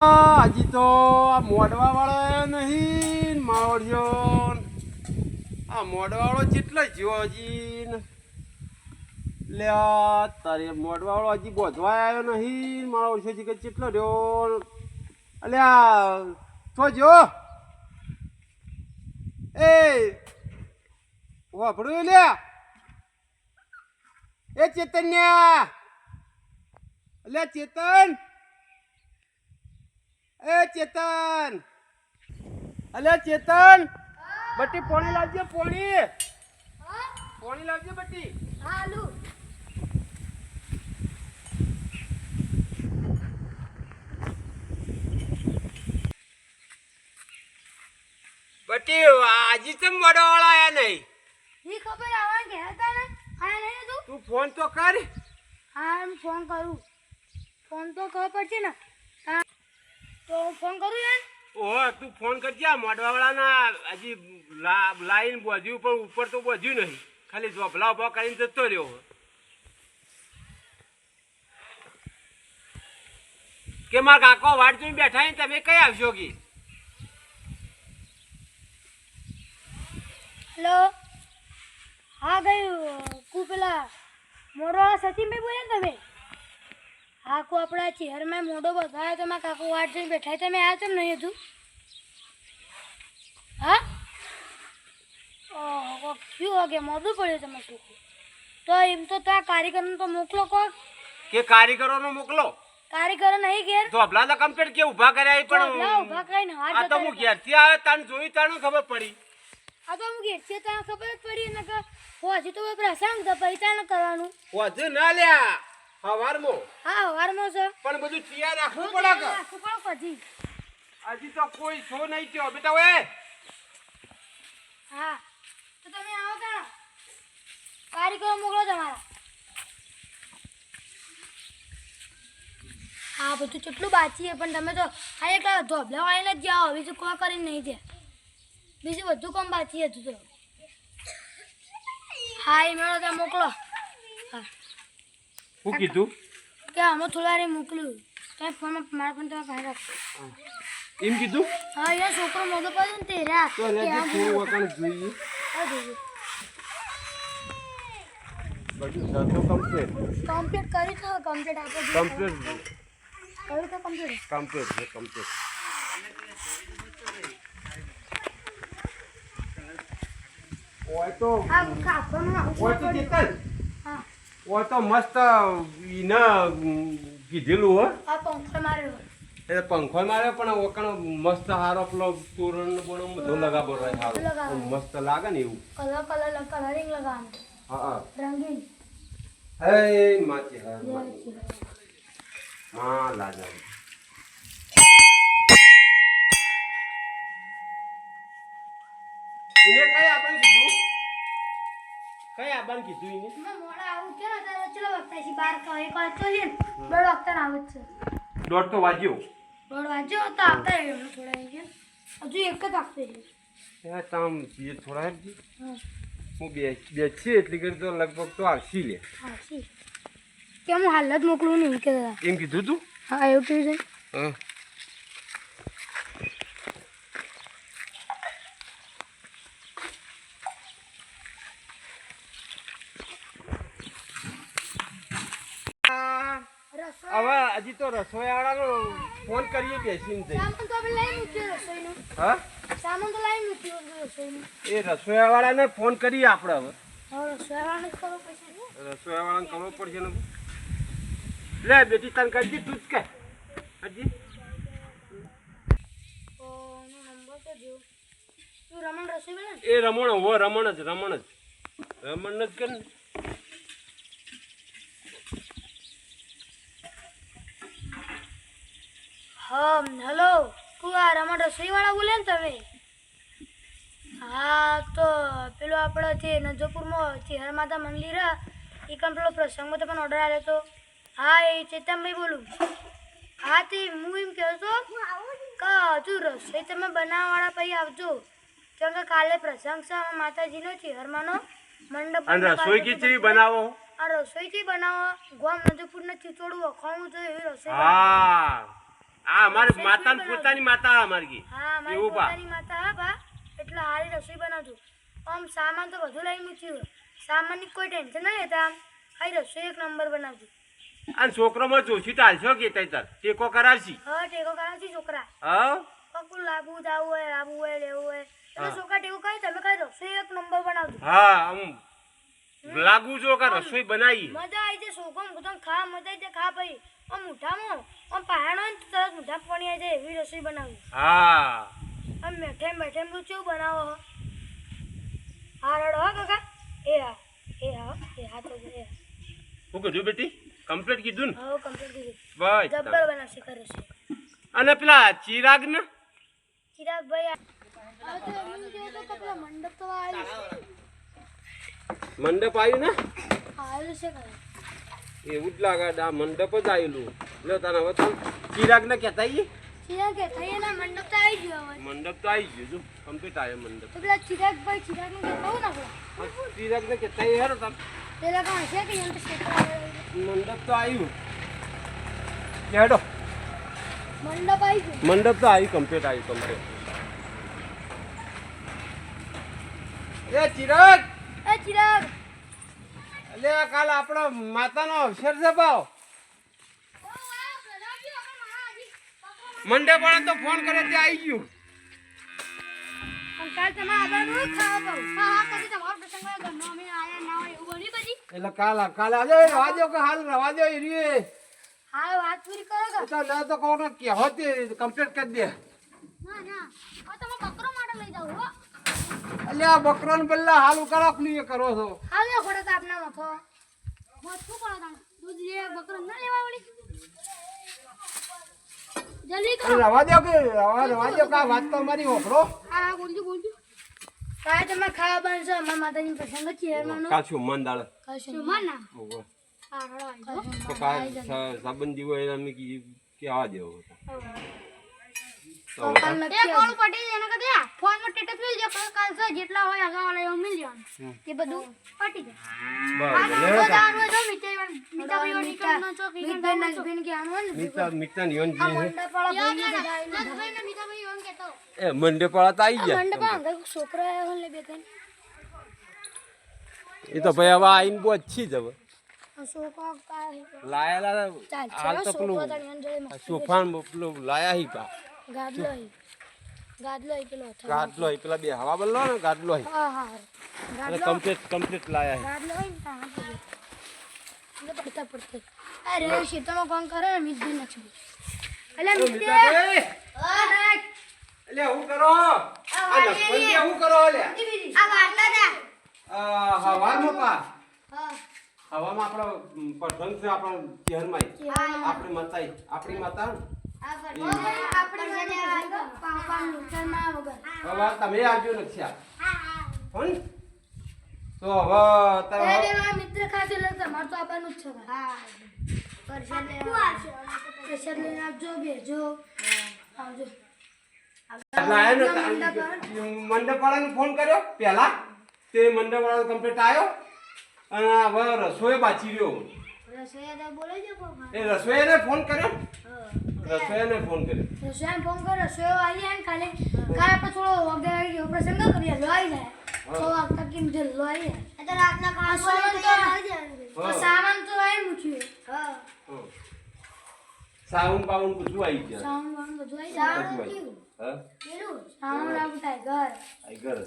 હજી તો આ મોડવા વાળો નહીં માવડિયો આ મોડવા વાળો જેટલો જીવો હજી. લે તારે મોડવા વાળો હજી બોધવા આવ્યો નહીં મારો ઓછો હજી કેટલો રહ્યો. અલ્યા તો જો. એ વાપડ્યું લે. એ ચેતન્યા. અલ્યા ચેતન. એ ચેતન! અલે ચેતન! બટી પોણી લાવજે પોણી! પોણી લાવજે બટી! હાલુ બટી આજી તમ મોડો આયા નહીં? ની ખબર આવા ગયા હતા ને? આયા નહીં તું? તું ફોન તો કર. હા એમ ફોન કરું. ફોન તો કર પડશે ને. તો હું ફોન કરું યાર ઓહ તું ફોન કરજે આ મોડવા વાળાના હજી લાઈન બોધ્યું પણ ઉપર તો બોધ્યું નહીં. ખાલી ઝોભલા ઊભા કરીને જતો રહ્યો કે મારા કાકો વાટ જોઈને બેઠા ને તમે કઈ આવશો કે? હેલો? હા ગયું કુ પેલા મોડો સચિનભાઈ બોલ્યા તમે? હા કુ આપણા ચહેરમાં મોઢો બગાડ્યો તો મારા કાકુ વાટ જઈને બેઠા તમે આવ્યા તેમ નહીં હતું હા? ઓહો કયું વાગે? મોઢું પડ્યું તમે શું તો એમ તો ત્યાં કારીગરને તો મોકલો કોક કે કારીગરોનો મોકલો? કારીગરો નહીં ઘેર? તો કમ્પ્લીટ કે ઊભા કર્યા એ પણ ઊભા કરીને હાથ આ તો હું. ઘેરથી આવ્યો તાણ જોઈ તાણ ખબર પડી. આ તો હું ઘેર છે ત્યાં ખબર જ પડી. ને કે હજી તો પ્રસંગ તો પૈસા ન કરવાનું. વધુ ના લ્યા. હવારમાં હા વારમાં છે. પણ બધું તૈયાર રાખવું પડે કે? રાખવું પડે પછી. હજી તો કોઈ છો નહીં થયો. બેટા ઓય. હા તો તમે આવો ત્યાં કારીગરો મોકલો તમારા. હા બધું કેટલું બાકી છે પણ તમે તો હા એક ધોબલા વાળીને જ જાઓ બીજું કોઈ કરીને નહીં જાય બીજું બધું કામ બાકી હતું તો હા એ મેળો ત્યાં મોકલો. હા. શું કીધું? કે અમે થોડા રે મોકલ્યું. તમે ફોનમાં મારા પણ તમે પાસે રાખો એમ કીધું? હા યાર છોકરો મોટો પડ્યો ને તે રહ્યા તો લે જે થોડું વખત જોઈએ. બધું સરખું કમ્પ્લીટ કમ્પ્લીટ કરી તો કમ્પ્લીટ આપો કમ્પ્લીટ કરી તો કમ્પ્લીટ કમ્પ્લીટ છે કમ્પ્લીટ ઓય તો આ કાપવાનું ઓય તો ચેતન ઓય તો મસ્ત ઈના કીધેલું હો આ પંખો માર્યો એટલે પંખો માર્યો પણ ઓકણ મસ્ત હારો પેલો તોરણ બોરણ બધો લગાવો રહે હારો. મસ્ત લાગે ને એવું કલર કલર કલરિંગ લગાવવાનું હા રંગીન હે માચી હા માચી. હા લાગે એને કઈ આપણને કીધું કઈ આપણને કીધું એને મોડા છે ને ત્યારે ચલો વખતે છે બાર તો એક વાગતો છે ને. દોઢ વાગતા આવું જ છે. દોઢ તો વાગ્યો. દોઢ વાગ્યો તો આવતા રહ્યો થોડા છે હજુ એક જ વાગતો છે એ તામ એ થોડા હું. બે બેસી એટલી કરી તો લગભગ તો આવશી લે. હા સી કે હું હાલ જ મોકલું નહીં કે એમ કીધું તું? હા એવું કીધું હા રસોઈ હવે હજી તો રસોઈવાળાનો ફોન કરીએ બેસીને જઈ સામાન તો આપણે લઈ મૂક્યો રસોઈનો. હા? સામાન તો લઈ મૂક્યો રસોઈનો. એ રસોઈવાળાને ફોન કરીએ આપણે હવે. રસોઈવાળાને ખબર પડશે રસોઈવાળાને કરવો પડશે ને લે બેટી તને કરી દી તું જ કે હજી? તું રમણ રસોઈ એ રમણ હો રમણ જ રમણ જ. રમણ જ કે ને? હા હેલો કુવાર અમારો રસોઈવાળા બોલે ને તમે? હા તો પેલો આપણો જે નજોપુરમાં જે માતા મંદિર એ કામ પેલો પ્રસંગમાં પણ ઓર્ડર આવ્યો હતો હા એ ચેતનભાઈ બોલું. હા તે હું એમ કહેતો કે હજુ રસોઈ તમે બનાવવાળા પછી આવજો. કેમ કે કાલે પ્રસંગ છે માતાજીનો હરમાનો મંડપ રસોઈ ખીચડી બનાવો? આ રસોઈથી બનાવો ગોમ નજોપુરને ખીચોડું વખાણવું જોઈએ એવી રસોઈ હા. આ અમારી માતા. પોતાની માતા અમારી હા એવું બા. માતા હા બા. એટલે હારી રસોઈ બનાવજો. આમ સામાન તો બધું લઈ મૂક્યું સામાનની કોઈ ટેન્શન નહીં લેતા આમ. હારી રસોઈ એક નંબર બનાવજો. અને છોકરોમાં જોશી ટાલશો કે તૈતર ટેકો કરાવશી? હા ટેકો કરાવશી છોકરા. હા? પકું લાવવું જાવું હોય લાવવું હોય લેવું હોય. તમે હા. છોકરા ટેકો કરી તમે કઈ રસોઈ એક નંબર બનાવજો. હા આમ લાગુ જો કે રસોઈ બનાવી મજા આવી જાય છોકરો ખા મજા આવી જાય ખા પછી આમ મુઠામાં આમ પહાડો ને તરત મુઠા પાણી આવી જાય એવી રસોઈ બનાવી. હા. આમ મેઠે મેઠે નું કેવું બનાવો હો? હા રડો હો કાકા? એ હા એ હા એ હા તો એ હા. શું કીધું બેટી? કમ્પ્લીટ કીધું ને? કમ્પ્લીટ બસ જબ્બર બનાવશે કરે છે. અને પેલા ચિરાગ ને? ચિરાગ ભાઈ મંડપ તો આવ્યું મંડપ આવ્યું ને આવ્યું છે એવું જ લાગે આ મંડપ જ આવેલું. લો તને હવે તો ચિરાગ ને કહેતા આઈએ? ચિરાગ કે થઈ ના મંડપ તો આવી ગયો હવે. મંડપ તો આવી ગયો જો. કમ્પ્લીટ આવ્યો મંડપ. તો પેલા ચિરાગભાઈ ચિરાગ ને કહેતા હું ના ચિરાગ ને કહેતા આઈએ હેરો તમે પેલા કાં છે કે એમ તો મંડપ તો આવ્યું હેડો. મંડપ આવી ગયો. મંડપ તો આવી કમ્પ્લીટ આવી કમ્પ્લીટ એ ચિરાગ! એ ચિરાગ! એટલે કાલ આપણો માતાનો અવસર છે ભાવ મંડે પણ તો ફોન કરે તે આવી ગયું. એટલે કાલ કાલ આજે રવા દો કે હાલ રવા દો એ હાલ હા વાત પૂરી કરો કે? તો ના તો કોને કહેવો તે કમ્પ્લીટ કરી દે. ના ના. તમે બકરો માટે લઈ હો. એટલે આ બકરોને પેલા હાલ ઉકાળો ક્લિયર કરો છો? હા લે ખોડો તો આપના મત શું કરો તમે? દૂધ લે બકરો ના લેવા વળી? જલ્દી કરો. રવા દો કે રવા રવા દો કા વાત તો મારી હોકરો હા હા બોલજો બોલજો. કાય તમે ખાવા બનશો અમાર માતાજી પ્રસંગ છે એમનો કાશું મન દાળ કાશું મન ના? ઓહો. હા રડો તો કાય સાબન દીવો કીધું એના માં છો કે ના ને આ દેવ મંડપ વાળા તો. આવી ગયા છોકરો એ તો ભાઈ હવે આઈને બહુ અચ્છી જ હવે. લાયેલા હાલ તો પેલું છોકરો તારી અંદર જોડે મસ્તી સોફાન પેલું લાયા હી પા. ગાદલો હઈ. ગાદલો હઈ પેલો હતો. હી પેલા બે હવા બલ્લો ને ગાડલો હી. હા હા કમ્પ્લીટ કમ્પ્લીટ લાયા હી. ગાદલો હઈ ને ત્યાં હાથ ઊભો. એટલે પડતા પડતા અરે શેતામાં કોણ કરે ને? હું કરો? આ નખપંચી હું કરો લે આ વાટલા દા આ હવામાં પા. હવામાં આપણો પ્રસંગ છે આપણો શહેરમાં આપણી માતા. આપણી માતા હવે તમે આવજો નક્ષા હોન તો હવે એ મિત્ર ખાતે લે તમાર તો આપવાનું જ છે હા. પ્રસાદ લેવા લઈને આપજો બેજો. આવજો. ને મંડપ વાળાને ફોન કર્યો પેલા તે મંડપ વાળો કમ્પ્લીટ આવ્યો અને હવે રસોઈ બાચી રહ્યો કોણ એ રસોઈને ફોન કર્યો રસોઈને ફોન કર્યો. રસોઈયા ફોન કરો રસોઈયો આવી જાય ને કાલે કાલે આપણે થોડો વગર પ્રસંગ કરીએ લો આવી જાય. તો વાગતા કેમ જલ્લો આવી જાય. તો રાતના ખાવાનું તો આવી જાય. હા. સામાન તો આવી મૂક્યું હા. હં. સાઉન્ડ બાઉન્ડ બધું આવી ગયા. સામાન વામાન બધું આવી બધું જાય આવી હા. સામાન આવું થાય ઘર. આઈ ઘર.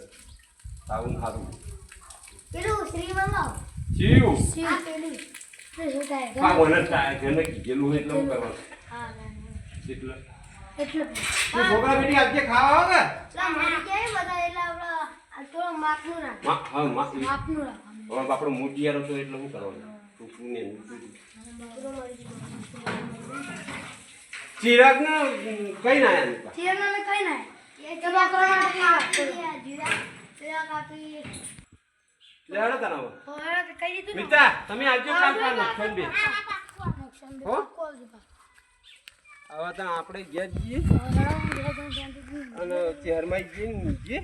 સાઉન્ડ સારું પેલું શ્રી મંગાવ થાય ઘર આ મને ટાય ઘરને કીધેલું હોય એટલે હું કરવાનું હા ના, ના. એટલે છોકરા બેટી આજે ખાવા આપણો મૂટિયારો તો એટલે શું કરવાનું ટૂંકું ને ચિરાગ ને કઈ ના આયા ચિરનો ને કઈ ના તો બકરો માટે વાત કરો લેડો તને હવે હવે કઈ દીધું મિતા તમે આવજો કાલ પાર નખન બે હો? હવે તો આપણે ઘેર જઈએ. અને ચેરમાં જઈને જઈએ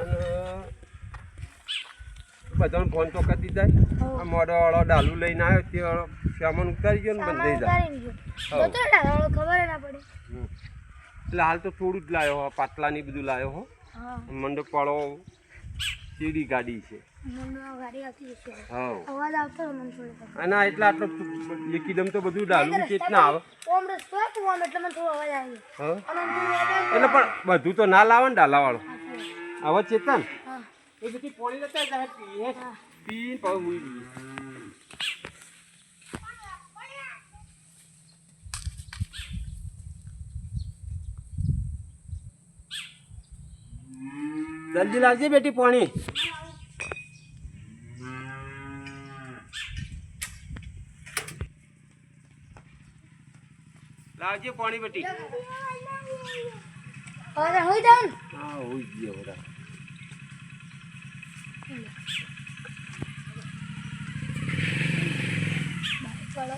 અને બધાને ફોન તો કરી દીધા. આ મોડો વાળો ડાલુ લઈને આવ્યો તે વાળો સામાન ઉતારી ગયો ને બંધ થઈ જાય. ખબર ના પડે. એટલે હાલ તો થોડું જ લાવ્યો હો પાટલાની બધું લાવ્યો હો. મંડપ મંડપવાળો સીડી ગાડી છે. આ એટલે આટલો એકદમ તો બધું ડાલું આવે. રસ્તો હતો ઓમ એટલે પણ બધું તો ના લાવે ને ડાલાવાળો. આવે ચેતન? એ બધી પોળી લેતા પાવ પીને પાછું જલ્દી લાવજે બેટી પાણી. લાવજે પાણી બેટી. હવે હોઈ જાવ હા હોઈ ગયો ચલો